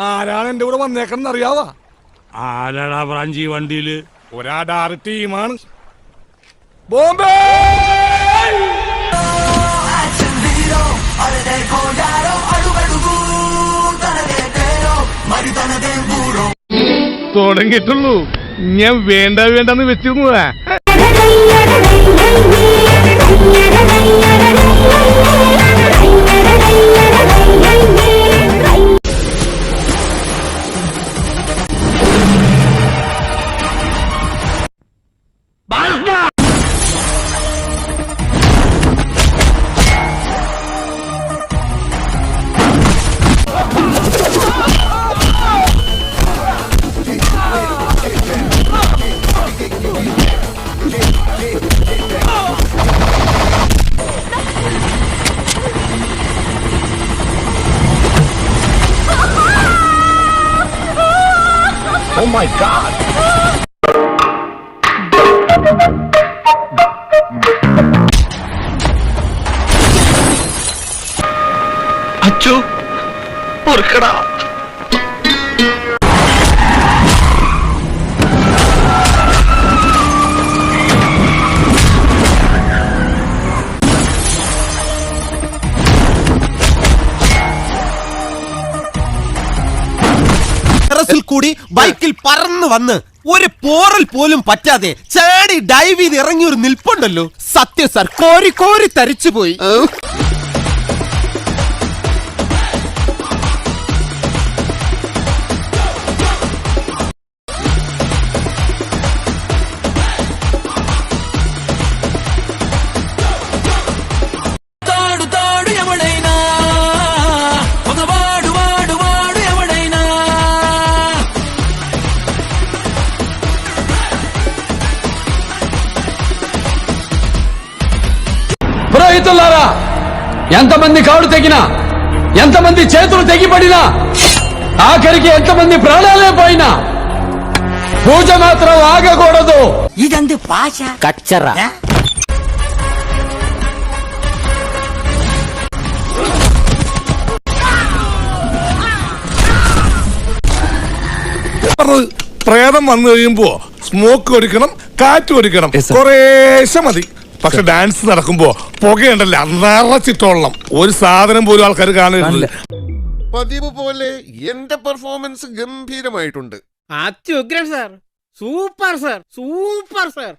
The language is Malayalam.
ആരാണ് എന്റെ കൂടെ വന്നേക്കണം അറിയാവാ? ആരാടാ ബ്രാഞ്ചി വണ്ടിയിൽ? ഒരാടാറ് ടീമാണ്. ബോംബെ! തുടങ്ങിയിട്ടുള്ളൂ. ഞാൻ വേണ്ട വേണ്ടെന്ന് വെച്ചിരുന്നതാ. അച്ചു പൊറുക്കടാ കൂടി ബൈക്കിൽ പറന്ന് വന്ന് ഒരു പോറൽ പോലും പറ്റാതെ ചാടി ഡൈവ് ചെയ്ത് ഇറങ്ങി ഒരു നിൽപ്പുണ്ടല്ലോ. സത്യം സർ കോരി കോരി തരിച്ചു పురోహితులారా ఎంతమంది కాళ్ళు తెగినా ఎంతమంది చేతులు తెగిపడినా ఆఖరికి ఎంతమంది ప్రాణాలే పోయినా పూజ మాత్రం ఆగకూడదు ఇదంది పాష കച്ചറ പറഞ്ഞത് പ്രേതം വന്നു കഴിയുമ്പോ സ്മോക്ക് ഒരിക്കണം കാറ്റ് ഒരിക്കണം കുറേശ്ശെ മതി പക്ഷെ ഡാൻസ് നടക്കുമ്പോ പുകയുണ്ടല്ല? നിറച്ചിട്ടോളം ഒരു സാധനം പോലും ആൾക്കാർ കാണുന്നില്ല പതിവ് പോലെ എന്റെ പെർഫോമൻസ് ഗംഭീരമായിട്ടുണ്ട്. അത്യുഗ്രൻ sir super sir super sir